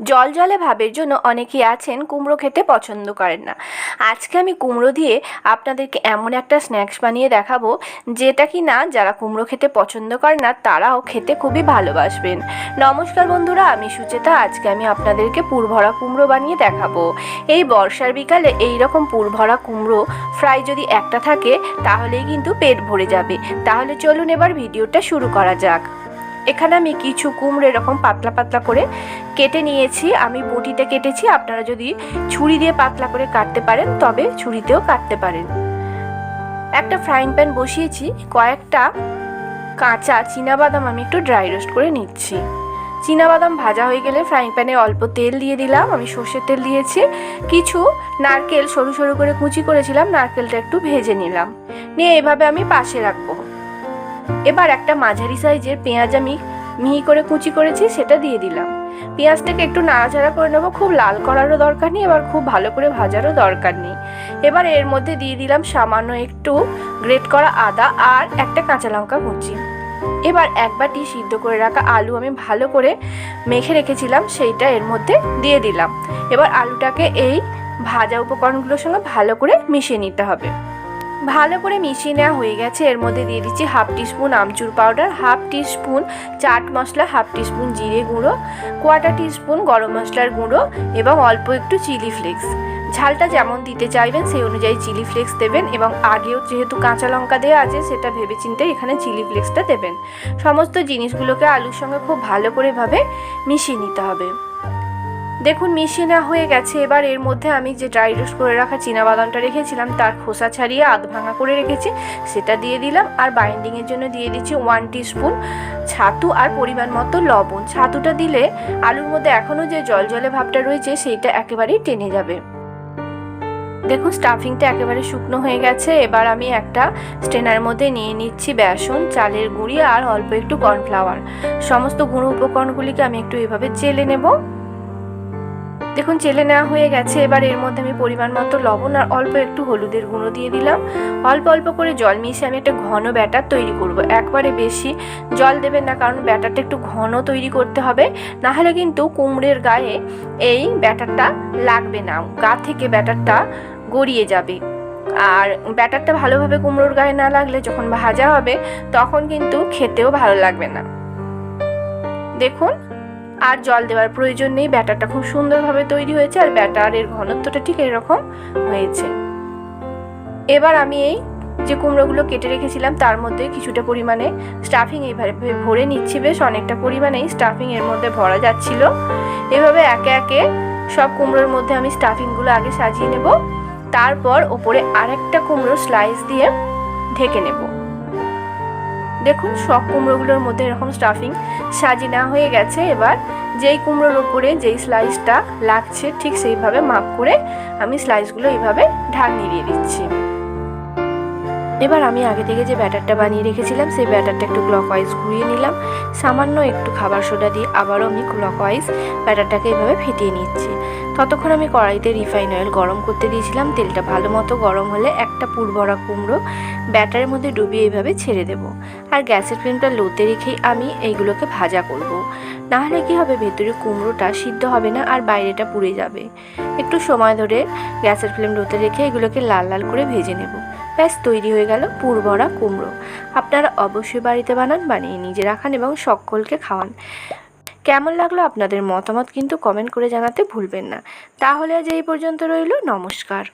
জল জলে ভাবের জন্য অনেকেই আছেন কুমড়ো খেতে পছন্দ করেন না। আজকে আমি কুমড়ো দিয়ে আপনাদেরকে এমন একটা স্ন্যাক্স বানিয়ে দেখাবো যেটা কি না যারা কুমড়ো খেতে পছন্দ করে না, তারাও খেতে খুবই ভালোবাসবেন। নমস্কার বন্ধুরা, আমি সুচেতা। আজকে আমি আপনাদেরকে পুরভরা কুমড়ো বানিয়ে দেখাবো। এই বর্ষার বিকালে এই রকম পুরভরা কুমড়ো ফ্রাই যদি একটা থাকে, তাহলেই কিন্তু পেট ভরে যাবে। তাহলে চলুন এবার ভিডিওটা শুরু করা যাক। এখানে আমি কিছু কুমড়ো এরকম পাতলা পাতলা করে কেটে নিয়েছি। আমি বটিতে কেটেছি। আপনারা যদি ছুরি দিয়ে পাতলা করে কাটতে পারেন, তবে ছুরিতেও কাটতে পারেন। একটা ফ্রাইং প্যান বসিয়েছি। কয়েকটা কাঁচা বাদাম আমি একটু ড্রাই রোস্ট করে নিচ্ছি। বাদাম ভাজা হয়ে গেলে ফ্রাইং প্যানে অল্প তেল দিয়ে দিলাম। আমি সর্ষের তেল দিয়েছি। কিছু নারকেল সরু সরু করে কুচি করেছিলাম। নারকেলটা একটু ভেজে নিলাম। নিয়ে এভাবে আমি পাশে রাখব। এবার একটা মাঝারি সাইজের পেঁয়াজ আমি মিহি করে কুচি করেছি, সেটা দিয়ে দিলাম। পেঁয়াজটাকে একটু নাড়াচাড়া করে নেব, খুব লাল করারও দরকার নেই, এবার খুব ভালো করে ভাজারও দরকার নেই। এবার এর মধ্যে দিয়ে দিলাম সামান্য একটু গ্রেট করা আদা আর একটা কাঁচা লঙ্কা কুচি। এবার এক বাটি সিদ্ধ করে রাখা আলু আমি ভালো করে মেখে রেখেছিলাম, সেইটা এর মধ্যে দিয়ে দিলাম। এবার আলুটাকে এই ভাজা উপকরণগুলোর সঙ্গে ভালো করে মিশিয়ে নিতে হবে। ভালো করে মিশিয়ে নেওয়া হয়ে গেছে। এর মধ্যে দিয়ে দিচ্ছি half teaspoon amchur powder, half teaspoon chaat masala, half teaspoon জিরে গুঁড়ো কোয়াটার টিস্পুন গরম মশলার গুঁড়ো এবং অল্প একটু চিলি ফ্লেক্স। ঝালটা যেমন দিতে চাইবেন সেই অনুযায়ী চিলি ফ্লেক্স দেবেন এবং আগেও যেহেতু কাঁচা লঙ্কা দেওয়া আছে সেটা ভেবে চিনতে এখানে চিলি ফ্লেক্সটা দেবেন। সমস্ত জিনিসগুলোকে আলুর সঙ্গে খুব ভালো করে ভাবে মিশিয়ে নিতে হবে। দেখুন মিশিয়ে নেওয়া হয়ে গেছে। এবার এর মধ্যে আমি যে ড্রাই রোস্ট করে রাখা বাদামটা রেখেছিলাম, তার খোসা ছাড়িয়ে আধ ভাঙা করে রেখেছি। সেটা দিয়ে দিলাম আর বাইন্ডিংয়ের জন্য দিয়ে দিচ্ছি ওয়ান স্পুন ছাতু আর পরিমাণ মতো লবণ। ছাতুটা দিলে আলুর মধ্যে এখনও যে জল জলে ভাবটা রয়েছে, সেইটা একেবারেই টেনে যাবে। দেখুন স্টাফিংটা একেবারে শুকনো হয়ে গেছে। এবার আমি একটা স্টেনার মধ্যে নিয়ে নিচ্ছি বেসন, চালের গুঁড়ি আর অল্প একটু কর্নফ্লাওয়ার সমস্ত গুঁড়ো উপকরণগুলিকে আমি একটু এভাবে চেলে নেব। দেখুন, চেলে নেওয়া হয়ে গেছে। এবার এর মধ্যে আমি পরিমাণ মতো লবণ আর অল্প একটু হলুদের গুঁড়ো দিয়ে দিলাম। অল্প অল্প করে জল মিশিয়ে আমি একটা ঘন ব্যাটার তৈরি করব। একবারে বেশি জল দেবেন না, কারণ ব্যাটারটা একটু ঘন তৈরি করতে হবে। না হলে কিন্তু কুমড়ের গায়ে এই ব্যাটারটা লাগবে না। গা থেকে ব্যাটারটা গড়িয়ে যাবে। আর ব্যাটারটা ভালোভাবে কুমড়োর গায়ে না লাগলে যখন ভাজা হবে, তখন কিন্তু খেতেও ভালো লাগবে না। দেখুন আর জল দেওয়ার প্রয়োজন নেই, ব্যাটারটা খুব সুন্দরভাবে তৈরি হয়েছে আর ব্যাটারের ঘনত্বটা ঠিক এরকম হয়েছে। এবার আমি এই যে কুমড়োগুলো কেটে রেখেছিলাম, তার মধ্যে কিছুটা পরিমাণে স্টাফিং এইভাবে ভরে নিচ্ছি, বেশ অনেকটা পরিমাণেই স্টাফিং এর মধ্যে ভরা যাচ্ছিল। এভাবে একে একে সব কুমড়োর মধ্যে আমি স্টাফিংগুলো আগে সাজিয়ে নেব, তারপর ওপরে আরেকটা কুমড়ো স্লাইস দিয়ে ঢেকে নেব। দেখুন, সব কুমড়োগুলোর মধ্যে এরকম স্টাফিং সাজি না হয়ে গেছে। এবার যেই কুমড়োর ওপরে যেই স্লাইসটা লাগছে, ঠিক সেইভাবে মাপ করে আমি স্লাইসগুলো এইভাবে ঢাক নিয়ে দিচ্ছি। এবার আমি আগে থেকে যে ব্যাটারটা বানিয়ে রেখেছিলাম, সেই ব্যাটারটা একটু ক্লকওয়াইজ ঘুরিয়ে নিলাম। সামান্য একটু খাবার সোডা দিয়ে আবারও আমি ক্লকওয়াইজ ব্যাটারটাকে এভাবে ফেটিয়ে নিচ্ছি। ততক্ষণ আমি কড়াইতে রিফাইন অয়েল গরম করতে দিয়েছিলাম। তেলটা ভালো মতো গরম হলে একটা পুরভরা কুমড়ো ব্যাটারের মধ্যে ডুবিয়ে এইভাবে ছেড়ে দেব। আর গ্যাসের ফ্লেমটা লোতে রেখেই আমি এইগুলোকে ভাজা করব। নাহলে কি হবে, ভেতরে কুমড়োটা সিদ্ধ হবে না আর বাইরেটা পুড়ে যাবে। একটু সময় ধরে গ্যাসের ফ্লেম লোতে রেখে এগুলোকে লাল লাল করে ভেজে নেব। ব্যাস, তৈরি হয়ে গেল পুরভরা কুমড়ো। আপনারা অবশ্যই বাড়িতে বানান, বানিয়ে নিজে রাখান এবং সকলকে খাওয়ান। কেমন লাগল আপনাদের মতামত কিন্তু কমেন্ট করে জানাতে ভুলবেন না। তাহলে আজ এই পর্যন্ত রইল, নমস্কার।